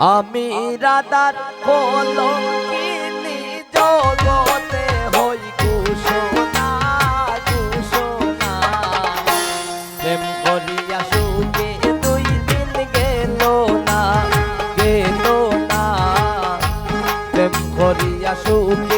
আমি রাধার কিনি জগতে হই ঘোষণা প্রেম করিয়া সুখে দুই দিন গেল না গেল না। প্রেম করিয়া সুখে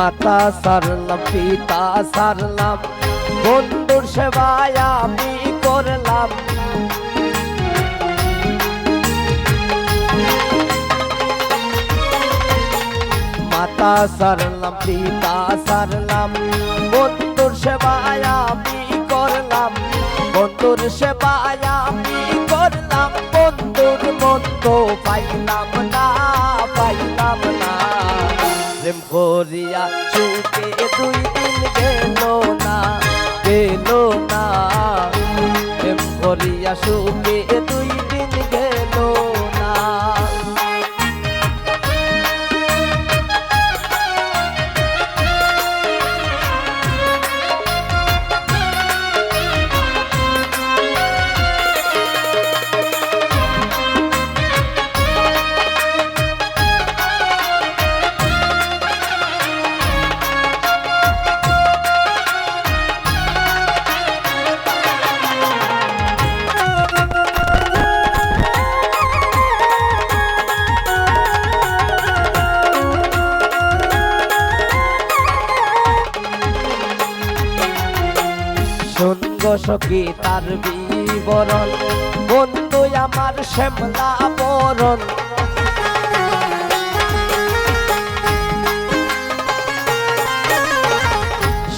মাতা সারলাম, পিতা সারলাম। বন্ধুর সেবায় আমি করলাম। মাতা সারলাম, পিতা সারলাম। বন্ধুর সেবায় আমি করলাম। বন্ধুর সেবায় আমি প্রেম করিয়া সুখে দুই দিন গেল না গেল না। প্রেম করিয়া সুখে সঙ্গ সখী তার বিবরণ। বন্ধু, আমার শ্যামলা বরণ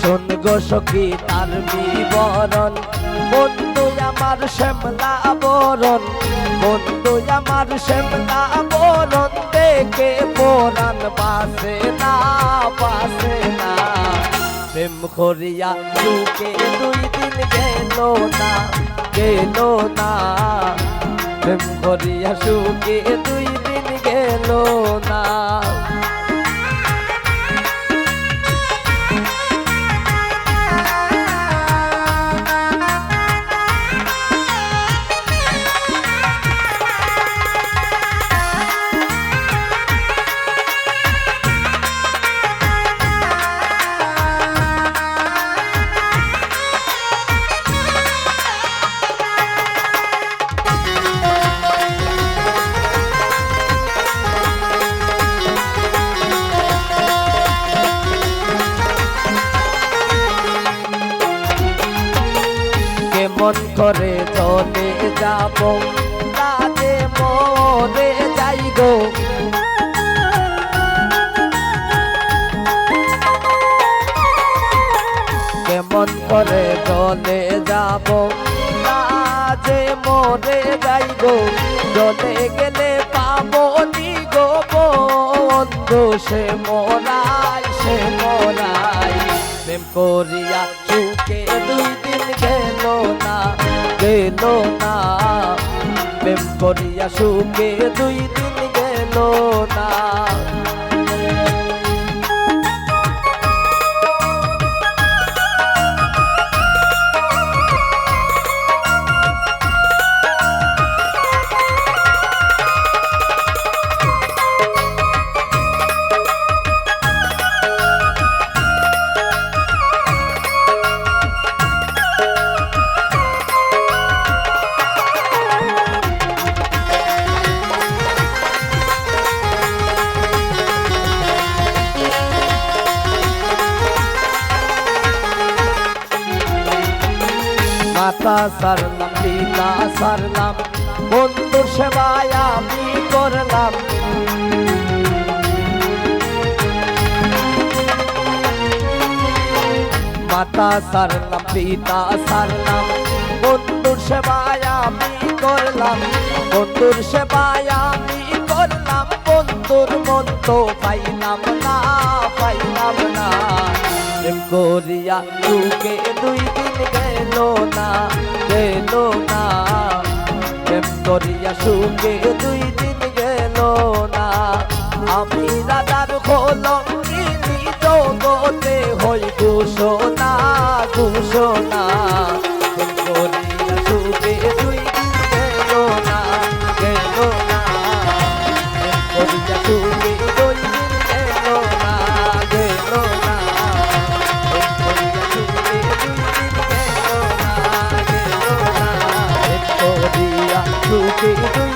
সঙ্গ সখী তার বিবরণ। বন্ধু, আমার শ্যামলা বরণ বন্ধু, আমার শ্যামলা বরণ দেখে পরাণ বাসে না না প্রেম করিয়া সুখে দুই দিন গেল না গেল না। প্রেম করিয়া সুখে দুই দিন গেল না। কেমন করে চলে যাব। কাজে মরে যাই গো। কেমন করে চলে যাব? কাজে মরে যাই গো। চলে গেলে পাবো নি গো বন্ধু, সে মরাই সে মরাই। প্রেম করিয়া সুখে দুই গেল না প্রেম করিয়া সুখে দুই দিন গেল না রাস্তা সরলাম লীলা সরলাম। বন্ধু সেবায় আমি করলাম। মাতা সরলাম, পিতা সরলাম। বন্ধুর সেবায় আমি করলাম। বন্ধুর সেবায় আমি করলাম। বন্ধুর মন্ত পাইলাম না, পাইলাম করিয়া যুগে দুই দিন গেল না গেল না। প্রেম করিয়া সুখে দুই দিন গেল না। আমি রাজার খোলম জগতে হই ঘোষণা ঘোষণা। করিয়া সুখে দুই দিন গেল তুই তুই